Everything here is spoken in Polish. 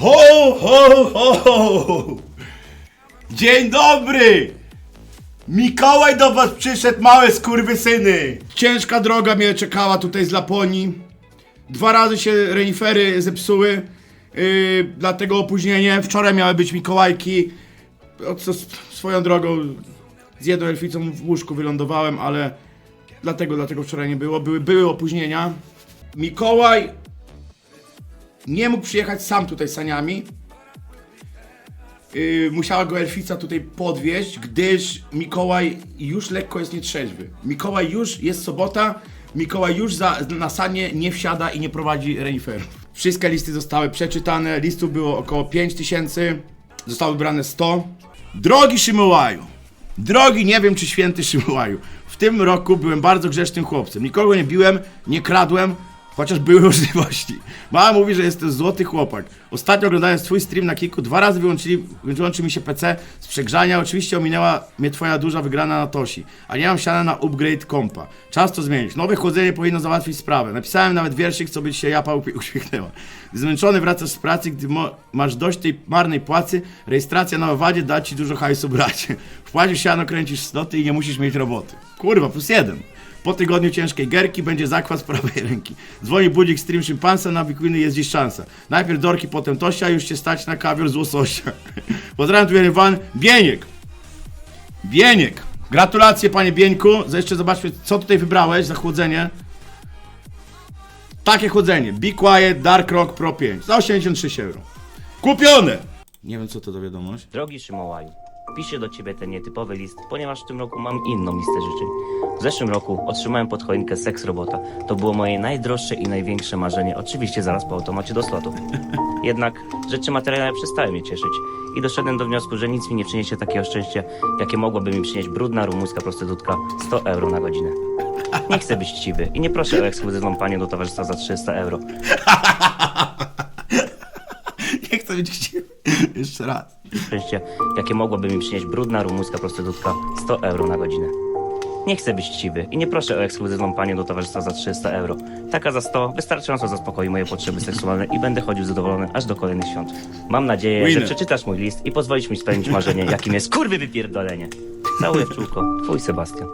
Ho, ho, ho! Dzień dobry! Mikołaj do was przyszedł, małe skurwysyny! Ciężka droga mnie czekała tutaj z Laponii. Dwa razy się renifery zepsuły, yy, dlatego opóźnienie. Wczoraj miały być Mikołajki. O, co swoją drogą z jedną elficą w łóżku wylądowałem, ale dlatego, dlatego wczoraj nie było. Były, były opóźnienia. Mikołaj nie mógł przyjechać sam tutaj saniami. Yy, musiała go Elfica tutaj podwieźć, gdyż Mikołaj już lekko jest nietrzeźwy. Mikołaj już, jest sobota, Mikołaj już za, na sanie nie wsiada i nie prowadzi reniferów. Wszystkie listy zostały przeczytane, listów było około 5000, zostało wybrane 100. Drogi Szymułaju, drogi nie wiem czy święty Szymułaju, w tym roku byłem bardzo grzecznym chłopcem. Nikogo nie biłem, nie kradłem, Chociaż były możliwości. Mama mówi, że jestem złoty chłopak. Ostatnio oglądając twój stream na kilku, dwa razy wyłączyli, wyłączył mi się PC z przegrzania. Oczywiście ominęła mnie twoja duża wygrana na Tosi. A nie mam siana na upgrade kompa. Czas to zmienić. Nowe chłodzenie powinno załatwić sprawę. Napisałem nawet wierszyk, co by się japa uśmiechnęła. Zmęczony wracasz z pracy, gdy masz dość tej marnej płacy, rejestracja na owadzie da ci dużo hajsu bracie. Wpłacisz siano, kręcisz sloty i nie musisz mieć roboty. Kurwa, plus jeden. Po tygodniu ciężkiej gierki będzie zakwas prawej ręki. Dzwoni budzik stream szympansa, na wikuiny jest dziś szansa. Najpierw dorki, potem tosia, już się stać na kawior z łososia. Pozdrawiam tu jeden van, Bieniek. Bieniek. Gratulacje panie Bieńku. Jeszcze zobaczmy, co tutaj wybrałeś za chłodzenie. Takie chłodzenie. Be Quiet Dark Rock Pro 5. Za 83 euro. Kupione! Nie wiem, co to za wiadomość. Drogi Szymołaju, piszę do ciebie ten nietypowy list, ponieważ w tym roku mam inną listę życzeń. W zeszłym roku otrzymałem pod choinkę seks robota. To było moje najdroższe i największe marzenie, oczywiście zaraz po automacie do slotów. Jednak rzeczy materialne przestały mnie cieszyć i doszedłem do wniosku, że nic mi nie przyniesie takiego szczęścia, jakie mogłaby mi przynieść brudna rumuńska prostytutka 100 euro na godzinę. Nie chcę być chciwy i nie proszę o ekskluzywną panię do towarzystwa za 300 euro. Nie chcę być chciwy. Jeszcze raz. jakie mogłaby mi przynieść brudna rumuńska prostytutka 100 euro na godzinę. Nie chcę być chciwy i nie proszę o ekskluzywną panią do towarzystwa za 300 euro. Taka za 100 wystarczająco zaspokoi moje potrzeby seksualne i będę chodził zadowolony aż do kolejnych świąt. Mam nadzieję, Winner. że przeczytasz mój list i pozwolisz mi spełnić marzenie, jakim jest kurwy wypierdolenie. Całuję w czółko, twój Sebastian.